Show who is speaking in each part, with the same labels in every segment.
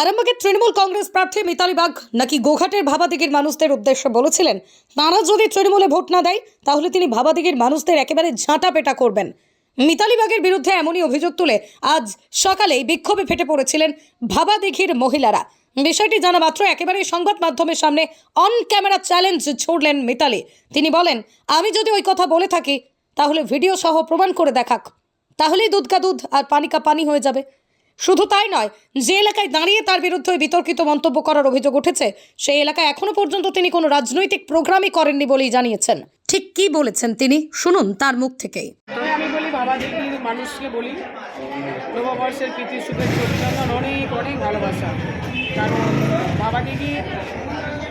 Speaker 1: আরামবাগের তৃণমূল কংগ্রেস প্রার্থী মিতালি বাগ নাকি গোঘাটের ভাবাদিগির মানুষদের উদ্দেশ্যে বলেছিলেন, তাঁরা যদি তৃণমূলে ভোট না দেয়, তাহলে তিনি ভাবাদিগির মানুষদের একেবারে ঝাঁটা পেটা করবেন। মিতালি বাগের বিরুদ্ধে এমনই অভিযোগ তুলে আজ সকালেই বিক্ষোভে ফেটে পড়েছিলেন ভাবাদিঘির মহিলারা। বিষয়টি জানা মাত্র একেবারে সংবাদ মাধ্যমের সামনে অন ক্যামেরা চ্যালেঞ্জ ছুড়লেন মিতালি। তিনি বলেন, আমি যদি ওই কথা বলে থাকি, তাহলে ভিডিও সহ প্রমাণ করে দেখাক। তাহলেই দুধ কা দুধ আর পানি কা পানি হয়ে যাবে। শুধু তাই নয়, যে এলাকায় দাঁড়িয়ে তার বিরুদ্ধে বিতর্কিত মন্তব্য করার অভিযোগ উঠেছে, সেই এলাকায় এখনও পর্যন্ত তিনি কোনো রাজনৈতিক প্রোগ্রামই করেননি বলেই জানিয়েছেন। ঠিক কি বলেছেন তিনি? শুনুন তার মুখ থেকেই।
Speaker 2: আমি বলি মানুষকে বলি, নববর্ষের অনেক অনেক ভালোবাসা। কারণ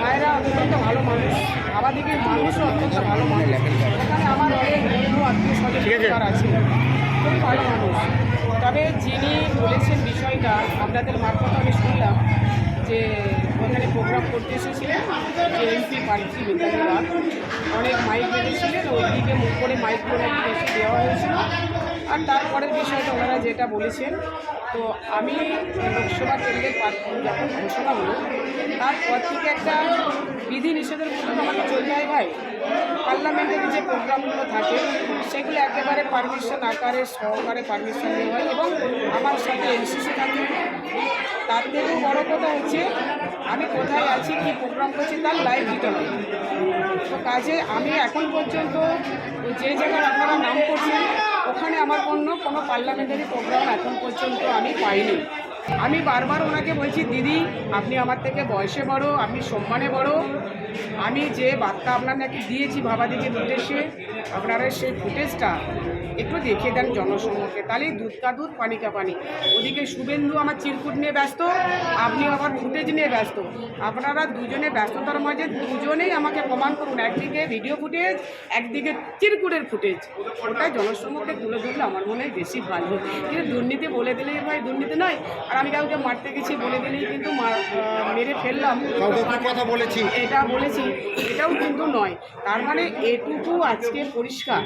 Speaker 2: মায়েরা অত্যন্ত ভালো মানুষ মানুষও অত্যন্ত ভালো মানুষ। এখানে আমার অনেক বন্ধু আত্মীয় স্বজন আছে ভালো মানুষ। তবে যিনি বলেছেন বিষয়টা আপনাদের মারফত আমি শুনলাম যে ওখানে প্রোগ্রাম করতে এসেছিলেন যে এমপি প্রার্থী রায় অনেক মাইক বেঁধেছিলেন ওই দিকে মুখ করে মাইক করে বেশি দেওয়া হয়েছিল। আর তারপরের বিষয়টা ওনারা যেটা বলেছেন, তো আমি লোকসভা কেন্দ্রের প্রার্থী যখন ঘোষণা হলো, তারপর থেকে একটা বিধি নিষেধের মধ্যে আমাকে চলতে হয় ভাই। পার্লামেন্টের যে প্রোগ্রামগুলো থাকে, সেগুলো একেবারে পারমিশন আকারে, সহকারে পারমিশন নেওয়া হয় এবং আমার সাথে এনসিসি তার থেকেও বড় কথা হচ্ছে আমি কোথায় আছি, কি প্রোগ্রাম করছি তার লাইভ হবে তো কাজে আমি এখন পর্যন্ত যে জায়গার আপনারা নাম করছেন, ওখানে আমার কোনো কোনো পার্লামেন্টারি প্রোগ্রাম এখন পর্যন্ত আমি পাইনি। আমি বারবার ওনাকে বলছি, দিদি, আপনি আমার থেকে বয়সে বড়, আপনি সম্মানে বড়। আমি যে বার্তা আপনাকে দিয়েছি ভাবাদিকে উদ্দেশ্যে, আপনারা সেই ফুটেজটা একটু দেখিয়ে দেন জনসমক্ষে তাহলেই দুধ কা দুধ পানি কা পানি। ওদিকে শুভেন্দু আমার চিরকুট নিয়ে ব্যস্ত আপনি আবার ফুটেজ নিয়ে ব্যস্ত। আপনারা দুজনে ব্যস্ততার মাঝে দুজনেই আমাকে প্রমাণ করুন একদিকে ভিডিও ফুটেজ একদিকে চিরকুটের ফুটেজ ওটা জনসমক্ষে তুলে ধরলে আমার মনে হয় বেশি ভালো। কিন্তু দুর্নীতি বলে দিলেই ভাই দুর্নীতি নয় আর আমি কাউকে মারতে গেছি বলে দিলেই কিন্তু মেরে ফেললাম।
Speaker 3: কথা বলেছি?
Speaker 2: এটা বলেছি এটাও কিন্তু নয়। তার মানে এটুকু আজকে পরিষ্কার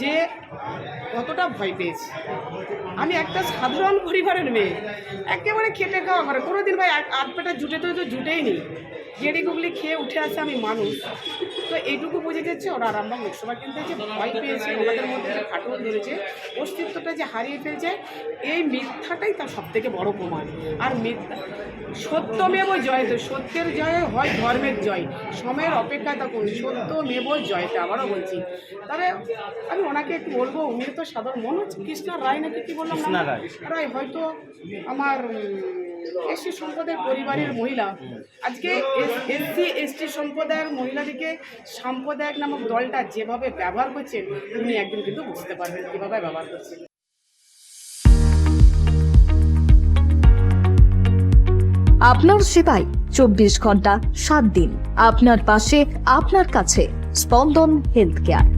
Speaker 2: যে কতটা ভয় পেয়েছি। আমি একটা সাধারণ পরিবারের মেয়ে। একেবারে খেটে খাওয়া করে কোনো দিন ভাই আধ পেটা জুটে তো জুটেই নি গেড়ি গুগলি খেয়ে উঠে আসে আমি মানুষ। তো এইটুকু বুঝে যাচ্ছে ওরা আরামবাগ লোকসভা কিনতে যে ভয় পেয়েছে ওনাদের মধ্যে যে ফাটল ধরেছে অস্তিত্বটা যে হারিয়ে ফেলছে এই মিথ্যাটাই তার সব থেকে বড় প্রমাণ। আর মিথ্যা সত্যমেব জয়তে সত্যের জয় হয় ধর্মের জয়। সময়ের অপেক্ষায় থাকুন সত্যমেব জয়তে আবারও বলছি। তবে আমি ওনাকে একটু বলব উনি তো সাধারণ মনে হচ্ছে কৃষ্ণা রায় নাকি কি বললাম? রায়। হয়তো আমার এসসি সম্প্রদায়ের পরিবারের মহিলা। আজকে এসসি এসটি সম্প্রদায়ের মহিলাদেরকে সাম্প্রদায়িক নামক দলটা যেভাবে ব্যবহার করছেন উনি একদিন কিন্তু বুঝতে পারবেন কীভাবে ব্যবহার করছেন
Speaker 4: আপনার সেবায় চব্বিশ ঘণ্টা, সাত দিন। আপনার পাশে, আপনার কাছে স্পন্দন হেলথ কেয়ার।